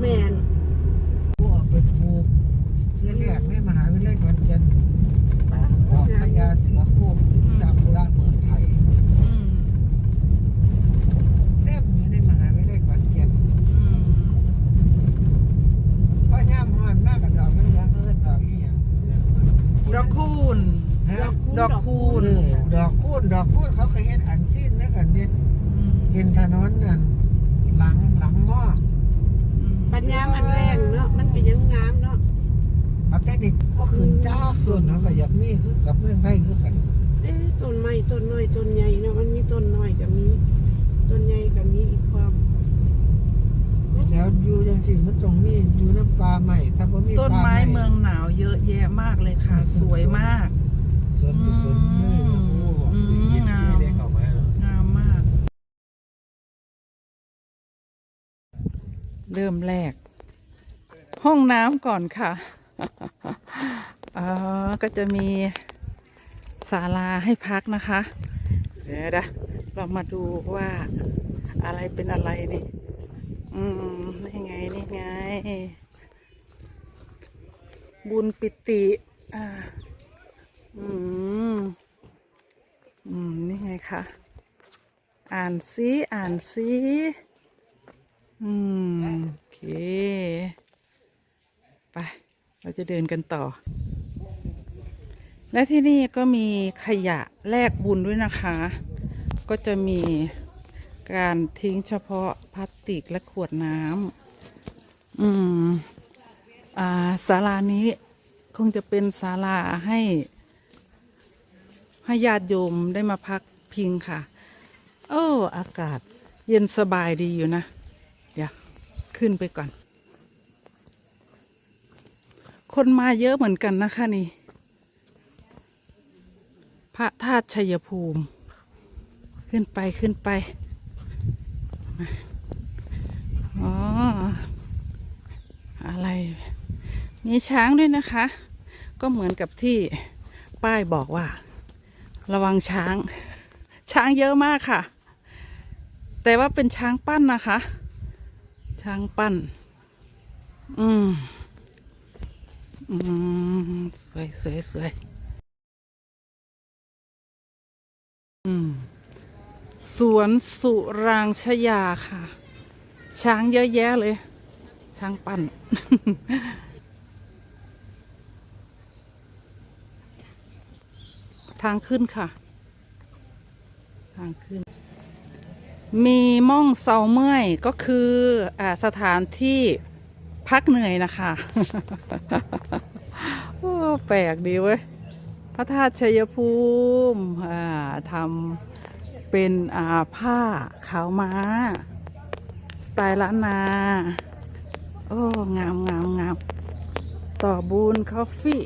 แม่นพวกเป็นครูเพื่อเรียกให้มหาวิทยาลัยขอนแก่นออกพญาเสือโคร่งสากุระเมืองไทยอืมเต็มอยู่ในมหาวิทยาลัยขอนแก่นอืมเพราะย่ามฮอนมากกับดอกไม่ยังเอิ้นดอกอีหยังดอกคูณ ฮะดอกคูณ เออดอกคูณดอกคูณเขาเคยเฮ็ดอันสิ้นนะกันเนี่ยเป็นถนนนั่นหลังหลังหม้อ ปัญญามันแรงเนาะ มันก็ยังงามเนาะเอาแต่นี่ก็ขึ้นจ้าส่วนเขาก็อยากมีคือกับเมืองไทยคือกันเอ๊ะต้นไม้ต้นน้อยต้นใหญ่เนาะมันมีต้นน้อยก็มีต้นใหญ่ก็มีอีกความแล้วอยู่จังสิมันต้องมีอยู่น้ำปลาใหม่ถ้าบ่มีต้นปลาไม้ใหเมืองหนาวเยอะแยะมากเลยค่ะ สวยมากสวนทุกสวนเลยโอ้โห เริ่มแรก ห้องน้ำก่อนค่ะอ๋อก็จะมีศาลาให้พักนะคะ เดี๋ยวนะเรามาดูว่าอะไรเป็นอะไรนี่ อืมนี่ไงนี่ไง บุญปิติ อ่า อืม อืม นี่ไงคะ อ่านซิ อ่านซิ อืมโอเค ไป เราจะเดินกันต่อ และที่นี่ก็มีขยะแลกบุญด้วยนะคะ ก็จะมีการทิ้งเฉพาะพลาสติกและขวดน้ำอืม อ่าศาลานี้คงจะเป็นศาลาให้ให้ญาติโยมได้มาพักพิงค่ะ โอ้ อากาศเย็นสบายดีอยู่นะ ขึ้นไปก่อน คนมาเยอะเหมือนกันนะคะนี่ พระธาตุชัยภูมิ ขึ้นไปขึ้นไป อ๋อ อะไร มีช้างด้วยนะคะ ก็เหมือนกับที่ป้ายบอกว่า ระวังช้าง ช้างเยอะมากค่ะ แต่ว่าเป็นช้างปั้นนะคะ ช้างปั้น อืม อืม สวยสวยสวยอืม สวนสุรางชยาค่ะ ช้างเยอะแยะเลย ช้างปั้น ทางขึ้นค่ะ ทางขึ้น มีม่องเสาเมื่อยก็คืออสถานที่พักเหนื่อยนะคะโอ้แปลกดีเว้ย พระธาตุชัยภูมิทำเป็นผ้าขาวม้า สไตล์ล้านนา โอ้ งามงามงามต่อบูนคอฟฟี่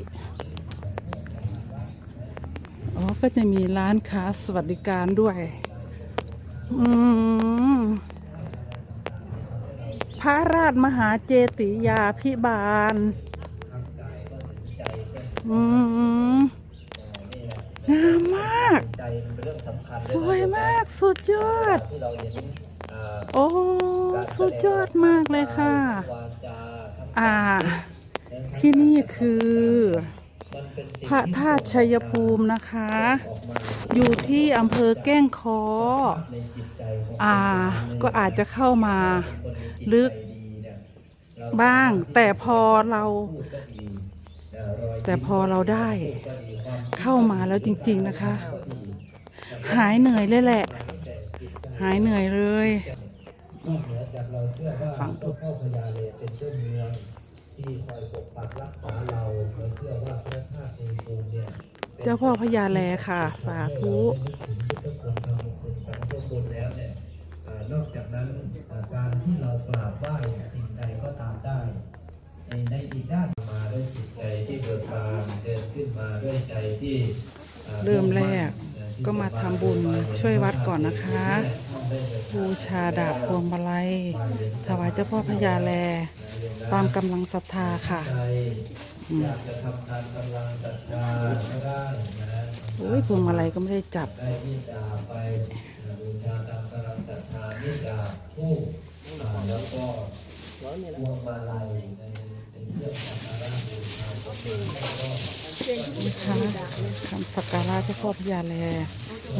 อ๋อก็จะมีร้านค้าสวัสดิการด้วย อืมพระราชมหาเจติยาพิบาล อืมงามมากสวยมาก สุดยอดโอ้ สุดยอดมากเลยค่ะอ่า ที่นี่คือ พระธาตุชัยภูมินะคะ อยู่ที่อำเภอแก้งคออ่า ก็อาจจะเข้ามาลึกบ้าง แต่พอเรา แต่พอเราได้ เข้ามาแล้วจริง ๆนะคะ หายเหนื่อยเลยแหละ หายเหนื่อยเลยฟังดูพ่ อพญาเลเป็นเจ้าเมืองที่คอยปกปักรักษาเราเราเชื่อว่าพระธาตุชัยภูมิเนี่ยเจ้าพ่อพญาแลค่ะ สาธุนึกถึงพุทธคุณธรรมคุณสังฆคุณแล้วเนี่ยอ่านอกจากนั้นอ่าการที่เรากราบไหว้สิ่งใดก็ตามได้ ในในอีกด้านมาด้วยจิตใจที่เบิกบานเดินขึ้นมาด้วยใจที่อ่าเริ่มแรกก็มาทำบุญช่วยวัดก่อนนะคะ บูชาดาบพวงมาลัย ถวายเจ้าพ่อพญาแล ตามกำลังศรัทธาค่ะใจอืมอยากจะทำตามกำลังศรัทธาก็ได้นะโอ้ยพวงมาลัยก็ไม่ได้จับได้ที่ดาไปบูชาตามกำลังศรัทธาที่ดาผู้อ่าแล้วก็พวงมาลัยในเป็นเครื่องสักการะบูชาก็เป็นแล้วก็นะคะคำสักการะเจ้าพ่อพญาแล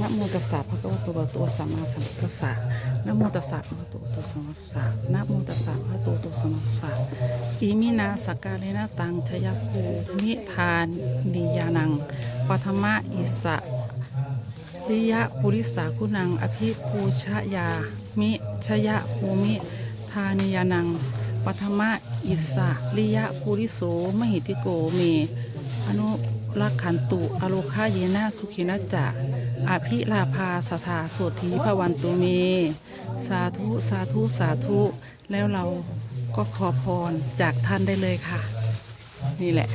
นะโมตัสสะพระโตตัวตัวสัมมาสัมพุทธัสสะนะโมตัสสะพระโตตัวสัมมาสัมพุทธัสสะนะโมตัสสะพระโตตัวสัมมาสัมพุทธัสสะอิมินาสกการะนะตังชยภูมิทานนิยานังปัทมะอิสะริยะปุริสาคุณัง อภิปูชยามิชยะภูมิทานิยานังปัทมะอิสะริยะปุริโสมหิติโกเมอนุรักขันตุอโลคาเยนะสุขินะจะ อภิลาภาสถาโสธีพวันตุเม สาธุสาธุสาธุ แล้วเราก็ขอพรจากท่านได้เลยค่ะ นี่แหละ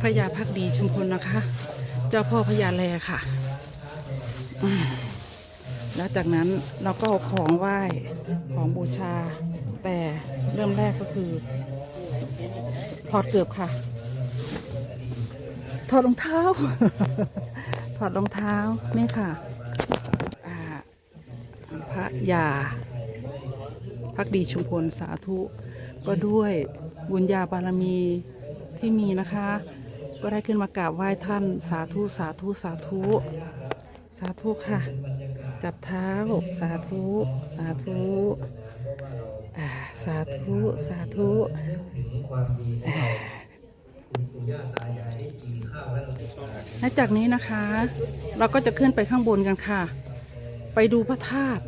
พญาพักดีชุมพลนะคะ เจ้าพ่อพญาแลค่ะ แล้วจากนั้นเราก็เอาของไหว้ของบูชา แต่เริ่มแรกก็คือถอดเกือบค่ะ ถอดรองเท้า ถอดรองเท้านี่ค่ะอ่าพระยาพักดีชุมพลสาธุก็ด้วยบุญญาบารมีที่มีนะคะ ก็ได้ขึ้นมากราบไหว้ท่านสาธุสาธุสาธุสาธุค่ะ จับเท้าสาธุสาธุอ่าสาธุสาธุ คุณปู่ย่าตายายได้จีข้าวให้เราได้ทานและจากนี้นะคะ เราก็จะขึ้นไปข้างบนกันค่ะ ไปดูพระธาตุ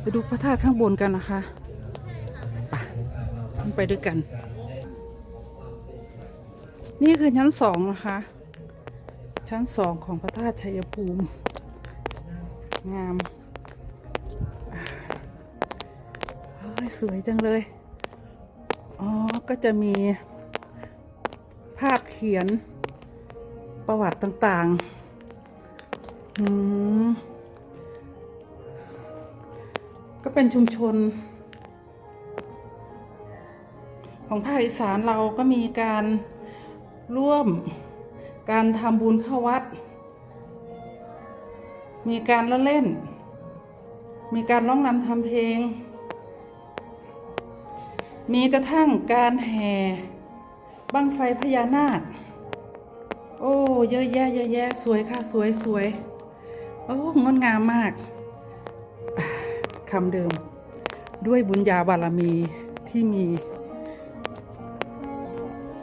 ไปดูพระธาตุข้างบนกันนะคะไปขึ้นไปด้วยกัน นี่คือชั้นสองนะคะ ชั้นสองของพระธาตุชัยภูมิ งามอ่าโอ้ยสวยจังเลย อ๋อ ก็จะมี ขียนประวัติต่างๆอืมก็เป็นชุมชน ของภาคอีสานเราก็มีการร่วมการทำบุญเข้าวัด มีการละเล่น มีการร้องรำทำเพลง มีกระทั่งการแห่ บั้งไฟพญานาค โอ้ เยอะแยะเยอะแยะ สวยค่ะ สวยสวย โอ้ งดงามมาก คำเดิม ด้วยบุญญาบารมีที่มี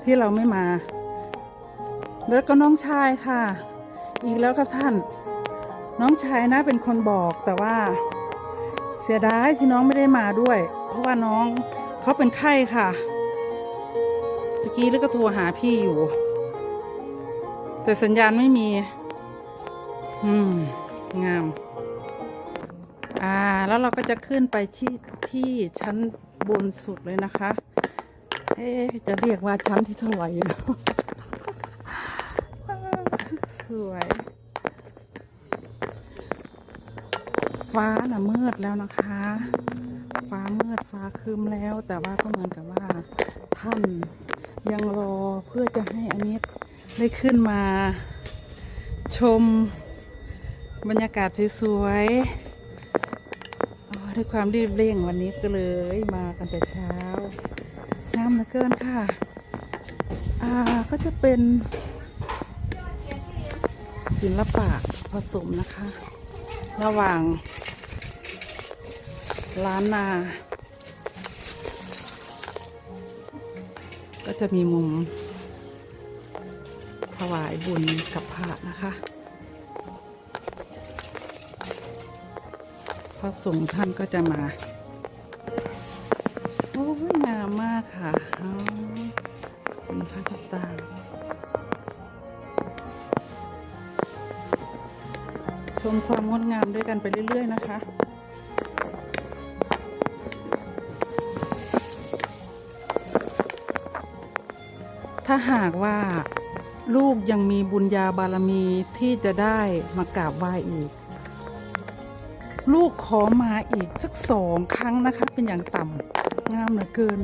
ที่เราไม่มา แล้วก็น้องชายค่ะ อีกแล้วครับท่าน น้องชายนะเป็นคนบอกแต่ว่า เสียดายที่น้องไม่ได้มาด้วย เพราะว่าน้องเขาเป็นไข้ค่ะ ตะกี้แล้วก็โทรหาพี่อยู่ แต่สัญญาณไม่มี อืม งาม อ่า แล้วเราก็จะขึ้นไปที่ที่ชั้นบนสุดเลยนะคะ เอ๊จะเรียกว่าชั้นที่เท่าไหร่สวย ฟ้าน่ะมืดแล้วนะคะ ฟ้ามืดฟ้าครึมแล้ว แต่ว่าก็เหมือนกับว่าท่าน ยังรอเพื่อจะให้อนิตได้ขึ้นมาชมบรรยากาศสวยๆด้วยความรีบเร่งวันนี้ก็เลยมากันแต่เช้างามเหลือเกินค่ะ อ่าก็จะเป็นศิลปะผสมนะคะ ระหว่างล้านนา ก็จะมีมุมถวายบุญกับพระนะคะพระสงฆ์ท่านก็จะมา โอ้ยงามมากค่ะอ๋อเป็นพระต่างชมความงดงามด้วยกันไปเรื่อย ๆ นะคะ หากว่าลูกยังมีบุญญาบารมีที่จะได้มากราบไหว้อีก ลูกขอมาอีกสักสองครั้งนะคะ เป็นอย่างต่ำงามเหลือเกิน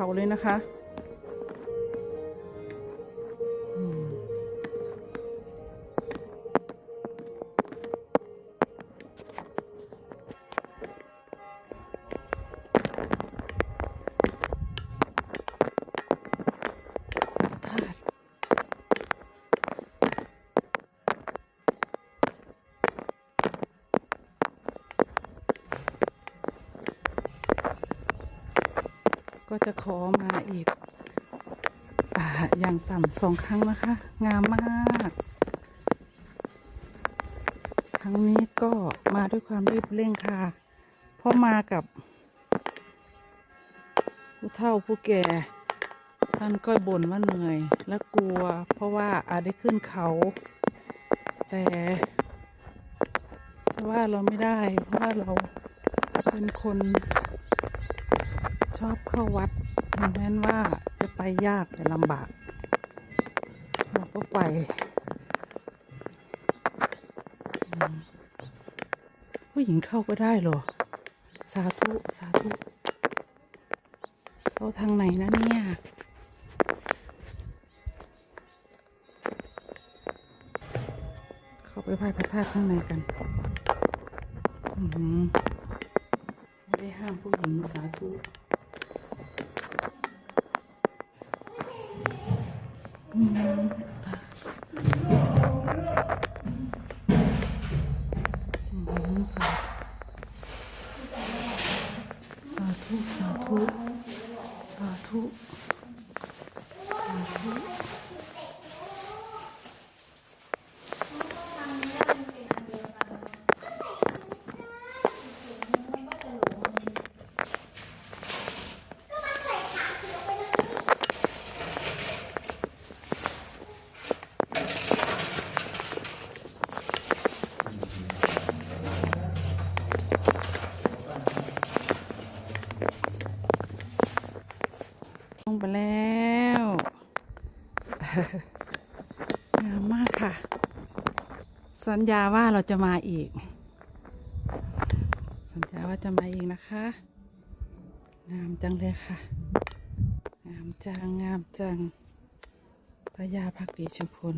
เขาเลยนะคะ ก็จะขอมาอีกอ่าอย่างต่ำสองครั้งนะคะ งามมาก ครั้งนี้ก็มาด้วยความรีบเร่งค่ะ เพราะมากับ ผู้เฒ่าผู้แก่ ท่านก็บ่นว่าเหนื่อยและกลัว เพราะว่าอาจได้ขึ้นเขา แต่ว่าเราไม่ได้ เพราะว่าเราเป็นคน ชอบเข้าวัดถึงแม้นว่าจะไปยากแต่ลำบาก เราก็ไป ผู้หญิงเข้าก็ได้หรอ สาธุ สาธุเข้าทางไหนนะเนี่ยเข้าไปไหว้พระธาตุข้างในกัน อืมไม่ได้ห้ามผู้หญิงสาธุ สาสาธุสาธุสาธุ งไปแล้วงามมากค่ะ สัญญาว่าเราจะมาอีก สัญญาว่าจะมาอีกนะคะ งามจังเลยค่ะ งามจัง งามจังพระยาพักดีชุมพล